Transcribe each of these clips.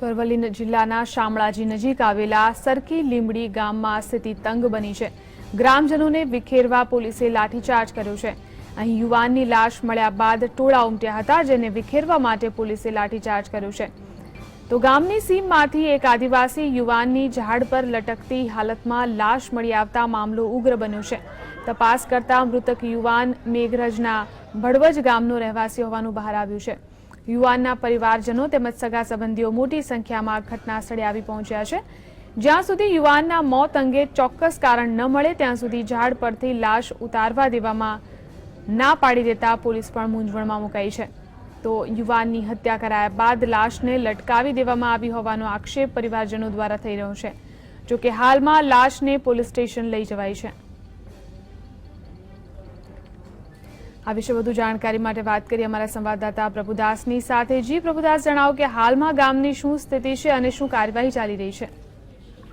તો અરવલ્લી જિલ્લાના શામળાજી નજીક આવેલા સરકી લીમડી ગામમાં સ્થિતિ તંગ બની છે. ગ્રામજનોને વિખેરવા પોલીસે લાઠીચાર્જ કર્યો છે. અહીં યુવાનની લાશ મળ્યા બાદ ટોળા ઉમટ્યા હતા, જેને વિખેરવા માટે પોલીસે લાઠીચાર્જ કર્યો છે. તો ગામની સીમમાંથી એક આદિવાસી યુવાનની ઝાડ પર લટકતી હાલતમાં લાશ મળી આવતા મામલો ઉગ્ર બન્યો છે. તપાસ કરતા મૃતક યુવાન મેઘરજના ભડવજ ગામનો રહેવાસી હોવાનું બહાર આવ્યું છે. યુવાનના પરિવારજનો તેમજ સગા સંબંધીઓ મોટી સંખ્યામાં ઘટના સ્થળે આવી પહોંચ્યા છે. જ્યાં સુધી યુવાનના મોત અંગે ચોક્કસ કારણ ન મળે, ત્યાં સુધી ઝાડ પરથી લાશ ઉતારવા દેવામાં ના પાડી દેતા પોલીસ પણ મૂંઝવણમાં મુકાઈ છે. તો યુવાનની હત્યા કરાયા બાદ લાશને લટકાવી દેવામાં આવી હોવાનો આક્ષેપ પરિવારજનો દ્વારા થઈ રહ્યો છે. જોકે હાલમાં લાશને પોલીસ સ્ટેશન લઈ જવાઈ છે. આ વિશે વધુ જાણકારી માટે વાત કરી અમારા સંવાદદાતા પ્રભુદાસની સાથે. જી, પ્રભુદાસ, જણાવો કે હાલમાં ગામની શું સ્થિતિ છે અને શું કાર્યવાહી ચાલી રહી છે?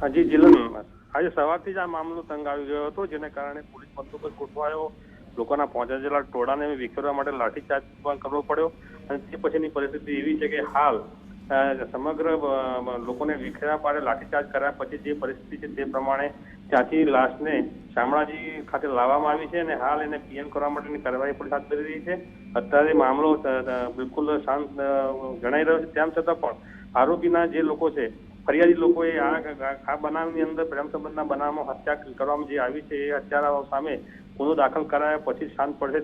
હાજી જિલ્લા આજે સવારથી જ આ મામલો તંગ આવી ગયો હતો, જેને કારણે પોલીસ બંદોબસ્ત ગોઠવાયો. લોકોના પહોંચા જેલા ટોળાને વિખેરવા માટે લાઠીચાર્જ પણ કરવો પડ્યો. અને તે પછીની પરિસ્થિતિ એવી છે કે હાલ સમગ્ર લોકોને વિખેરા પાડે, લાઠીચાર્જ કર્યા પછી જે પરિસ્થિતિ છે તે પ્રમાણે ત્યાંથી લાશને શામળાજી ખાતે લાવવામાં આવી છે અને હાલ એને પીએમ કરવા માટેની કાર્યવાહી પણ હાથ ધરી રહી છે. અત્યારે મામલો બિલકુલ શાંત જણાઈ રહ્યો છે. તેમ છતાં પણ આરોપીના જે લોકો છે, ફરિયાદી લોકોએ આ આ બનાવની અંદર પ્રેમ સંબંધના બનાવમાં હત્યા કરવામાં જે આવી છે એ હત્યારાઓ સામે ગુનો દાખલ કરાયા પછી શાંત પડશે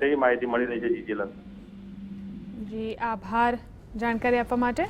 તેવી માહિતી મળી રહી છે જી જી, આભાર. જાણકારી આપવા માટે